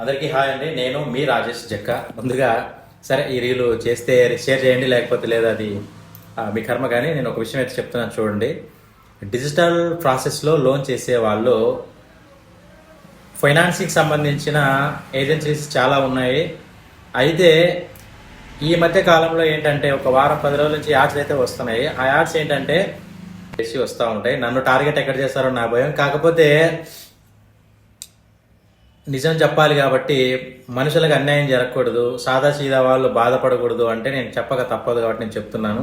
అందరికీ హాయ్ అండి. నేను మీ రాజేష్ జక్క. ముందుగా సరే ఈ రీలు చేస్తే షేర్ చేయండి లేకపోతే లేదా అది మీ కర్మ కానీ నేను ఒక విషయం అయితే చెప్తున్నాను చూడండి. డిజిటల్ ప్రాసెస్లో లోన్ చేసే వాళ్ళు ఫైనాన్సింగ్ సంబంధించిన ఏజెన్సీస్ చాలా ఉన్నాయి. అయితే ఈ మధ్య కాలంలో ఏంటంటే ఒక వారం పది రోజుల నుంచి యాడ్స్ అయితే వస్తున్నాయి. ఆ యాడ్స్ ఏంటంటే చేసి వస్తూ ఉంటాయి. నన్ను టార్గెట్ ఎక్కడ చేస్తారో నా భయం. కాకపోతే నిజం చెప్పాలి కాబట్టి మనుషులకు అన్యాయం జరగకూడదు సాదా సీదా వాళ్ళు బాధపడకూడదు అంటే నేను చెప్పక తప్పదు కాబట్టి నేను చెప్తున్నాను.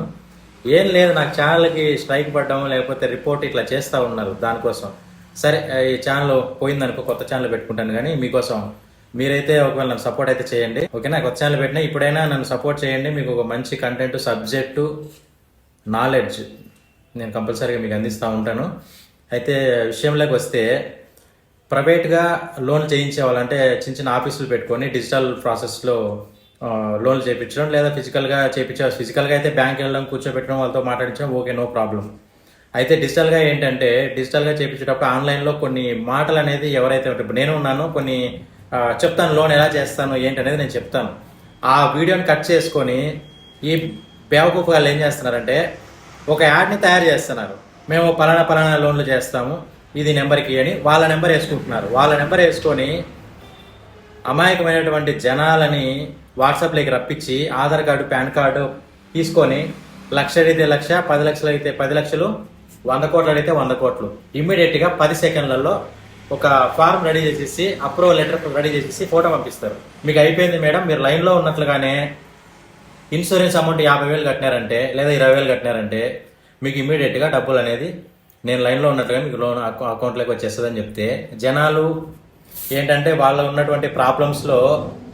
ఏం లేదు నాకు ఛానల్కి స్ట్రైక్ పడ్డం లేకపోతే రిపోర్ట్ ఇట్లా చేస్తూ ఉన్నారు దానికోసం. సరే ఈ ఛానల్ పోయిందనుకో కొత్త ఛానల్ పెట్టుకుంటాను కానీ మీకోసం. మీరైతే ఒకవేళ నన్ను సపోర్ట్ అయితే చేయండి ఓకేనా? కొత్త ఛానల్ పెట్టినా ఇప్పుడైనా నన్ను సపోర్ట్ చేయండి మీకు ఒక మంచి కంటెంట్ సబ్జెక్టు నాలెడ్జ్ నేను కంపల్సరీగా మీకు అందిస్తూ ఉంటాను. అయితే విషయంలోకి వస్తే ప్రైవేట్గా లోన్ చేయించే వాళ్ళంటే చిన్న చిన్న ఆఫీసులు పెట్టుకొని డిజిటల్ ప్రాసెస్లో లోన్లు చేయించడం లేదా ఫిజికల్గా చేయించే ఫిజికల్గా అయితే బ్యాంక్ వెళ్ళడం కూర్చోబెట్టడం వాళ్ళతో మాట్లాడించడం ఓకే నో ప్రాబ్లం అయితే డిజిటల్గా ఏంటంటే డిజిటల్గా చేయించేటప్పుడు ఆన్లైన్లో కొన్ని మాటలు అనేది ఎవరైతే నేను ఉన్నాను కొన్ని చెప్తాను లోన్ ఎలా చేస్తాను ఏంటి అనేది నేను చెప్తాను. ఆ వీడియోని కట్ చేసుకొని ఈ బేవకూఫ్ వాళ్ళు ఏం చేస్తున్నారంటే ఒక యాడ్ని తయారు చేస్తున్నారు. మేము పలానా పలానా లోన్లు చేస్తాము ఇది నెంబర్కి అని వాళ్ళ నెంబర్ వేసుకుంటున్నారు. వాళ్ళ నెంబర్ వేసుకొని అమాయకమైనటువంటి జనాలని వాట్సాప్లోకి రప్పించి ఆధార్ కార్డు పాన్ కార్డు తీసుకొని లక్ష అయితే లక్ష పది లక్షలు అయితే పది లక్షలు వంద కోట్లు అడిగితే వంద కోట్లు. ఇమ్మీడియట్గా పది సెకండ్లలో ఒక ఫారం రెడీ చేసేసి అప్రూవల్ లెటర్ రెడీ చేసేసి ఫోటో పంపిస్తారు. మీకు అయిపోయింది మేడం మీరు లైన్లో ఉన్నట్లుగానే ఇన్సూరెన్స్ అమౌంట్ యాభై వేలు కట్టినారంటే లేదా ఇరవై వేలు కట్టినారంటే మీకు ఇమీడియట్గా డబ్బులు అనేది నేను లైన్లో ఉన్నట్టుగా మీకు లోన్ అకౌంట్లోకి వచ్చేస్తుందని చెప్తే జనాలు ఏంటంటే వాళ్ళ ఉన్నటువంటి ప్రాబ్లమ్స్లో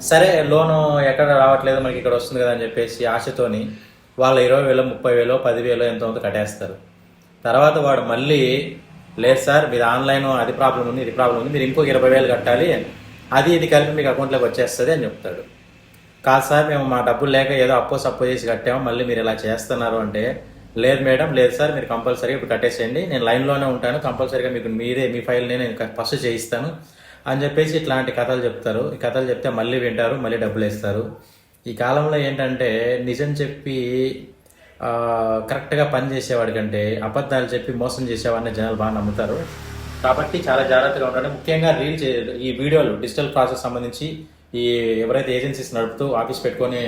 సరే లోను ఎక్కడ రావట్లేదు మనకి ఇక్కడ వస్తుంది కదా అని చెప్పేసి ఆశతోని వాళ్ళ ఇరవై వేలు ముప్పై వేలు పదివేలు ఎంతో కట్టేస్తారు. తర్వాత వాడు మళ్ళీ లేదు సార్ మీరు ఆన్లైన్ అది ప్రాబ్లం ఉంది ఇది ప్రాబ్లం ఉంది మీరు ఇంకొక ఇరవై వేలు కట్టాలి అది ఇది కలిపి మీకు అకౌంట్లోకి వచ్చేస్తుంది అని చెప్తాడు. కాదు సార్ మేము మా డబ్బులు లేక ఏదో అప్పో సప్పో చేసి కట్టాము మళ్ళీ మీరు ఇలా చేస్తున్నారు అంటే లేదు మేడం లేదు సార్ మీరు కంపల్సరీగా ఇప్పుడు కట్టేసేయండి. నేను లైన్లోనే ఉంటాను కంపల్సరీగా మీకు మీరే మీ ఫైల్ని నేను ఫస్ట్ చేయిస్తాను. అని చెప్పేసి ఇట్లాంటి కథలు చెప్తారు. ఈ కథలు చెప్తే మళ్ళీ వింటారు మళ్ళీ డబ్బులు వేస్తారు. ఈ కాలంలో ఏంటంటే నిజం చెప్పి కరెక్ట్గా పని చేసేవాడి కంటే అబద్ధాలు చెప్పి మోసం చేసేవాడిని జనాలు బాగా నమ్ముతారు. కాబట్టి చాలా జాగ్రత్తగా ఉండాలి ముఖ్యంగా రీల్ చే ఈ వీడియోలు డిజిటల్ ప్రాసెస్ సంబంధించి ఈ ఎవరైతే ఏజెన్సీస్ నడుపుతూ ఆఫీస్ పెట్టుకొని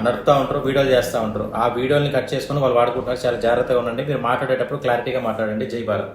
నడుపుతూ ఉంటారు వీడియోలు చేస్తూ ఉంటారు. ఆ వీడియోని కట్ చేసుకొని వాళ్ళు వాడుకుంటున్నారు. చాలా జాగ్రత్తగా ఉండండి. మీరు మాట్లాడేటప్పుడు క్లారిటీగా మాట్లాడండి. జై భారత్.